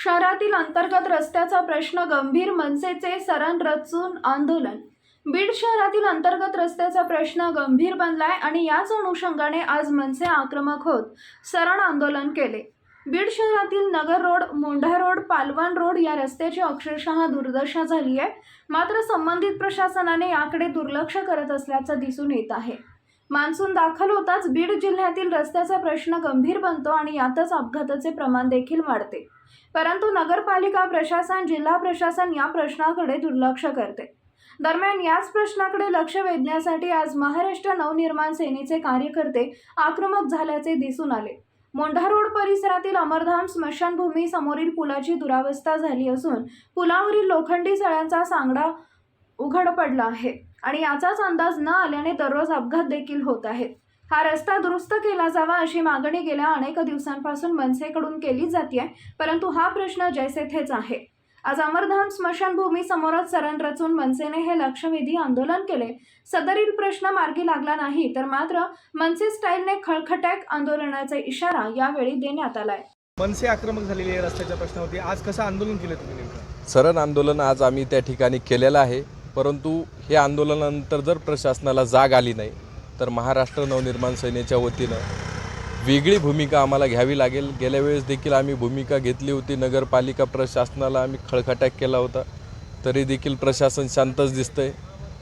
शहरातील अंतर्गत रस्त्याचा प्रश्न गंभीर मनसेचे सरण रचून आंदोलन. बीड शहरातील अंतर्गत रस्त्याचा प्रश्न गंभीर बनलाय आणि याच अनुषंगाने आज मनसे आक्रमक होत सरण आंदोलन केले. बीड शहरातील Nagar road Mondha road Palvan road या रस्त्याची अक्षरशः दुर्दशा झाली आहे मात्र संबंधित प्रशासनाने याकडे दुर्लक्ष करत असल्याचं दिसून येत आहे. मान्सून दाखल होताच बीड जिल्ह्यातील रस्त्याचा प्रश्न गंभीर बनतो आणि यातच अपघाताचे प्रमाण देखील वाढते. परंतु नगरपालिका प्रशासन जिल्हा प्रशासन या प्रश्नाकडे दुर्लक्ष करते. दरम्यान याच प्रश्नाकडे लक्ष वेधण्यासाठी आज महाराष्ट्र नवनिर्माण सेनेचे कार्यकर्ते आक्रमक झाल्याचे दिसून आले. मोंढा रोड परिसरातील अमरधाम स्मशानभूमी समोरील पुलाची दुरावस्था झाली असून पुलावरील लोखंडी सळ्यांचा सांगडा उघड पडला आहे. आणि याचाच अंदाज न आल्याने दररोज अपघात देखील होत आहेत. हा रस्ता दुरुस्त केला जावा अशी मागणी गेल्या अनेक दिवसांपासून मनसेकडून केली जाते परंतु हा प्रश्न जैसे थेच आहे. आज अमरधाम स्मशानभूमी समोरच सरण रचून मनसेने हे लक्षवेधी आंदोलन केले. सदरील प्रश्न मार्गी लागला नाही तर मात्र मनसे स्टाईलने खळखटॅक आंदोलनाचा इशारा यावेळी देण्यात आलाय. मनसे आक्रमक झालेली आहे रस्त्याच्या प्रश्नावरती आज कसं आंदोलन केलं तुम्ही सरण आंदोलन आज आम्ही त्या ठिकाणी केलेलं आहे. परंतु हे आंदोलनानंतर जर प्रशासनाला जाग आली नाही तर महाराष्ट्र नवनिर्माण सेनेच्या वतीनं वेगळी भूमिका आम्हाला घ्यावी लागेल. गेल्या वेळेस देखील आम्ही भूमिका घेतली होती. नगरपालिका प्रशासनाला आम्ही खळखटाक केला होता. तरी देखील प्रशासन शांतच दिसतंय.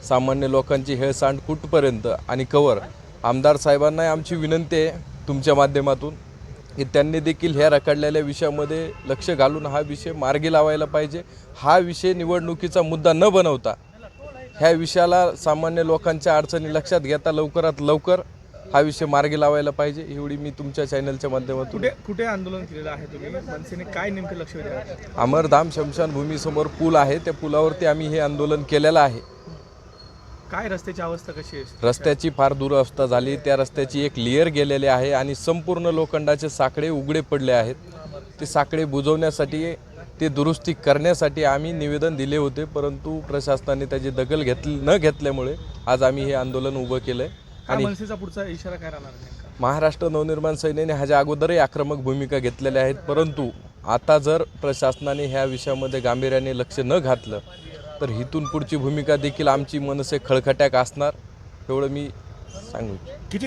सामान्य लोकांची हेळसांड कुठपर्यंत आणि कवर? आमदार साहेबांनाही आमची विनंती आहे तुमच्या माध्यमातून की त्यांनी देखील ह्या रखडलेल्या विषयामध्ये लक्ष घालून हा विषय मार्गी लावायला पाहिजे. हा विषय निवडणुकीचा मुद्दा न बनवता ह्या विषयाला सामान्य लोकांच्या अडचणी लक्षात घेता लवकरात लवकर हा विषय मार्गी लावायला पाहिजे एवढी मी तुमच्या चॅनलच्या माध्यमातून कुठे कुठे आंदोलन केलेलं आहे तुम्ही? मनसेने काय नेमकं लक्ष वेधलं? अमरधाम शमशानभूमीसमोर पूल आहे त्या पुलावरती आम्ही हे आंदोलन केलेलं आहे. काय रस्त्याची अवस्था कशी आहे? रस्त्याची फार दुरवस्था झाली त्या रस्त्याची एक लेअर गेलेली आहे आणि संपूर्ण लोखंडाचे साकडे उघडे पडले आहेत. ते साकडे बुजवण्यासाठी ते दुरुस्ती करण्यासाठी आम्ही निवेदन दिले होते परंतु प्रशासनाने त्याची दखल घेतली न घेतल्यामुळे आज आम्ही हे आंदोलन उभं केलं आहे आणि मनसेचा पुढचा इशारा काय राहणार आहे महाराष्ट्र नवनिर्माण सेनेने ह्याच्या अगोदरही आक्रमक भूमिका घेतलेल्या आहेत परंतु आता जर प्रशासनाने ह्या विषयामध्ये गांभीर्याने लक्ष न घातलं तर इथून पुढची भूमिका देखील आमची मनसे खळखट्याक असणार एवढं मी सांगू इच्छितो. किती